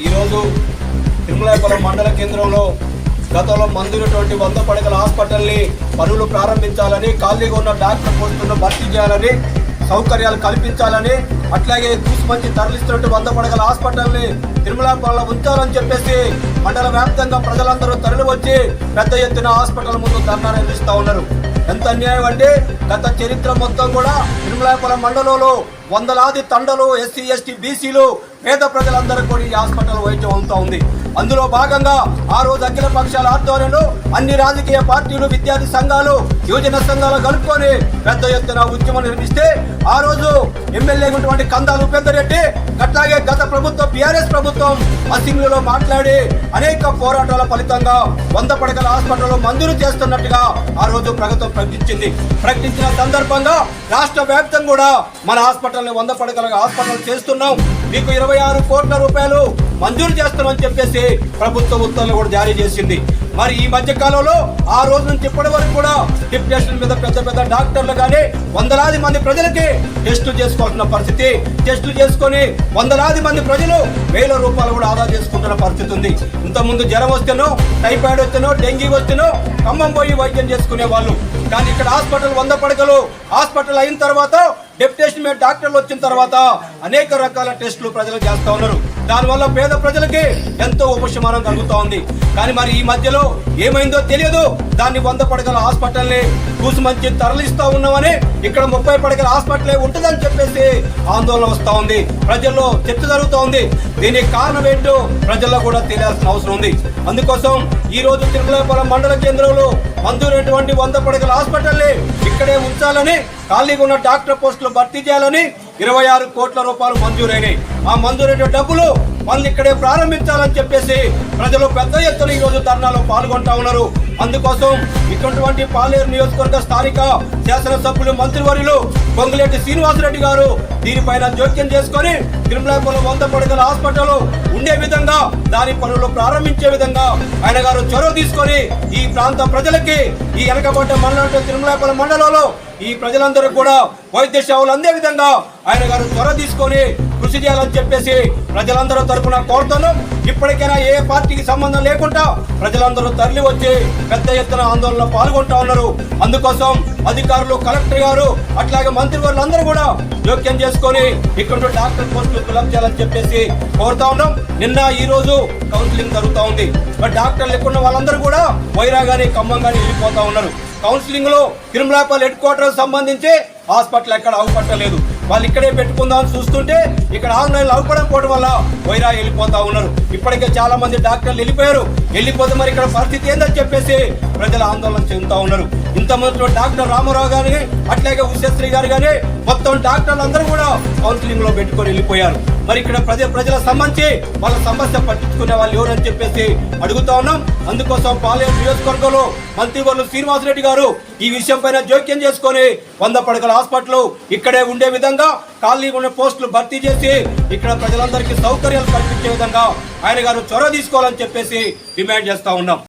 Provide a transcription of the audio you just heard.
ఈరోజు తిరుమలాయపురం మండల కేంద్రంలో గతంలో మందులటువంటి వంద పడకల హాస్పిటల్ని పనులు ప్రారంభించాలని ఖాళీగా ఉన్న డాక్టర్ పోస్టులను భర్తీ చేయాలని సౌకర్యాలు కల్పించాలని అట్లాగే చూసి మంచి తరలిస్తున్నట్టు వంద పడకల హాస్పిటల్ని తిరుమలాపురంలో ఉంచాలని చెప్పేసి మండల వ్యాప్తంగా ప్రజలందరూ తరలి వచ్చి పెద్ద ఎత్తున హాస్పిటల్ ముందు ధర్నా నిర్వహిస్తూ ఉన్నారు. ఎంత అన్యాయం అంటే గత చరిత్ర మొత్తం కూడా తిరుమలాపురం మండలంలో వందలాది తండలు ఎస్సీ ఎస్టీ బీసీలు పేద ప్రజలందరూ కూడా ఈ హాస్పిటల్ వైద్యం అవుతా ఉంది. అందులో భాగంగా ఆ రోజు అఖిల పక్షాల ఆధ్వర్యంలో అన్ని రాజకీయ పార్టీలు విద్యార్థి సంఘాలు యువజన సంఘాలు కలుపుకొని పెద్ద ఎత్తున ఉద్యమం నిర్మిస్తే ఆ రోజు ఎమ్మెల్యే ఉన్నటువంటి కందాలు ఉపేందరెడ్డి అట్లాగే గత ప్రభుత్వం బీఆర్ఎస్ ప్రభుత్వం అసెంబ్లీలో మాట్లాడి అనేక పోరాటాల ఫలితంగా వంద పడకల హాస్పిటల్ మంజూరు చేస్తున్నట్టుగా ఆ రోజు ప్రభుత్వం ప్రకటించింది. ప్రకటించిన సందర్భంగా రాష్ట్ర వ్యాప్తంగా కూడా మన హాస్పిటల్ హాస్పిటల్ని వంద పడకల హాస్పిటల్ చేస్తున్నాం. మీకు ఇరవై ఆరు కోట్ల రూపాయలు మంజూరు చేస్తామని చెప్పేసి ప్రభుత్వ ఉత్తర్వులు కూడా జారీ చేసింది. మరి ఈ మధ్య కాలంలో ఆ రోజు నుంచి ఇప్పటి వరకు కూడా డిప్రెషన్ మీద పెద్ద పెద్ద డాక్టర్లు కానీ వందలాది మంది ప్రజలకి టెస్టులు చేసుకోవాల్సిన పరిస్థితి. టెస్టులు చేసుకొని వందలాది మంది ప్రజలు వేల రూపాయలు కూడా ఆదా చేసుకుంటున్న పరిస్థితి ఉంది. ఇంతకుముందు జ్వరం వస్తేనో టైఫాయిడ్ వస్తేనో డెంగీ వస్తేనో ఖమ్మం పోయి వైద్యం చేసుకునే వాళ్ళు. కానీ ఇక్కడ హాస్పిటల్ వంద పడకలు. హాస్పిటల్ అయిన తర్వాత డెప్యుటేషన్ మీద డాక్టర్లు వచ్చిన తర్వాత అనేక రకాల టెస్టులు ప్రజలు చేస్తా ఉన్నారు. దానివల్ల పేద ప్రజలకి ఎంతో ఉపశమనం కలుగుతోంది. కానీ మరి ఈ మధ్యలో ఏమైందో తెలియదు. దాన్ని వంద పడగల హాస్పిటల్ని కూసుమంచి తరలిస్తూ ఉన్నామని ఇక్కడ ముప్పై పడగల హాస్పిటలే ఉంటుందని చెప్పేసి ఆందోళన వస్తూ ఉంది ప్రజల్లో చర్చ జరుగుతూ ఉంది దీనికి కారణం ఏంటో ప్రజల్లో కూడా తెలియాల్సిన అవసరం ఉంది. అందుకోసం ఈ రోజు తిరుమలాపురం మండల కేంద్రంలో మంజూరైనటువంటి వంద పడగల హాస్పిటల్ని ఇక్కడే ఉంచాలని ఖాళీగా ఉన్న డాక్టర్ పోస్టులు భర్తీ చేయాలని ఇరవై ఆరు కోట్ల రూపాయలు మంజూరైనాయి. ఆ మంజూరైన డబ్బులు వాళ్ళు ఇక్కడే ప్రారంభించాలని చెప్పేసి ప్రజలు పెద్ద ఎత్తున ఈ రోజు ధర్నాలో పాల్గొంటా ఉన్నారు. అందుకోసం ఇటువంటి పాలేరు నియోజకవర్గ స్థానిక శాసనసభ్యులు మంత్రివర్యులు పొంగులేటి శ్రీనివాసరెడ్డి గారు దీనిపైన జోక్యం చేసుకొని తిరుమలాపురం వంద పడగల హాస్పిటల్ ఉండే విధంగా దాని పనులు ప్రారంభించే విధంగా ఆయన గారు చొరవ తీసుకొని ఈ ప్రాంత ప్రజలకి ఈ వెనకబడ్డ మండలం తిరుమలాపురం మండలంలో ఈ ప్రజలందరూ కూడా వైద్య సేవలు అందే విధంగా ఆయన గారు చొరవ తీసుకొని కృషి చేయాలని చెప్పేసి ప్రజలందరూ తరపున కోరుతున్నాం. ఇప్పటికైనా ఏ పార్టీకి సంబంధం లేకుండా ప్రజలందరూ తరలి వచ్చి పెద్ద ఎత్తున ఆందోళనలో పాల్గొంటా ఉన్నారు. అందుకోసం అధికారులు కలెక్టర్ గారు అట్లాగే మంత్రివర్యులు అందరూ కూడా జోక్యం చేసుకొని ఇక్కడ డాక్టర్ పోస్టులు ఫిలప్ చేయాలని చెప్పేసి కోరుతా ఉన్నాం. నిన్న ఈ రోజు కౌన్సిలింగ్ జరుగుతూ ఉంది. మరి డాక్టర్లు ఎక్కున్న వాళ్ళందరూ కూడా వైరా గానీ ఖమ్మం గానీ వెళ్ళిపోతా ఉన్నారు. కౌన్సిలింగ్లో తిరుమలాపల్లి హెడ్ క్వార్టర్ సంబంధించి హాస్పిటల్ ఎక్కడ అవపట్టలేదు వాళ్ళు ఇక్కడే పెట్టుకుందామని చూస్తుంటే ఇక్కడ ఆన్లైన్లో అవపడకపోవడం వల్ల వైరా వెళ్ళిపోతా ఉన్నారు. ఇప్పటికే చాలా మంది డాక్టర్లు వెళ్ళిపోయారు. వెళ్ళిపోతే మరి ఇక్కడ పరిస్థితి ఏందని చెప్పేసి ప్రజలు ఆందోళన చెందుతా ఉన్నారు. ఇంతమంది డాక్టర్ రామారావు గారిని అట్లాగే ఉషశ్రీ గారు కానీ మొత్తం డాక్టర్లు అందరూ కూడా కౌన్సిలింగ్లో పెట్టుకొని వెళ్ళిపోయారు. మరి ఇక్కడ ప్రజ ప్రజల సంబంధించి వాళ్ళ సమస్య పట్టించుకునే వాళ్ళు ఎవరని చెప్పేసి అడుగుతా ఉన్నాం. అందుకోసం పాలేరు నియోజకవర్గంలో మంత్రివర్యులు శ్రీనివాసరెడ్డి గారు ఈ విషయం పైన జోక్యం చేసుకొని వంద పడకల హాస్పిటల్ ఇక్కడే ఉండే విధంగా ఖాళీ ఉన్న పోస్టులు భర్తీ చేసి ఇక్కడ ప్రజలందరికీ సౌకర్యాలు కల్పించే విధంగా ఆయన గారు చొరవ తీసుకోవాలని చెప్పేసి డిమాండ్ చేస్తా ఉన్నాం.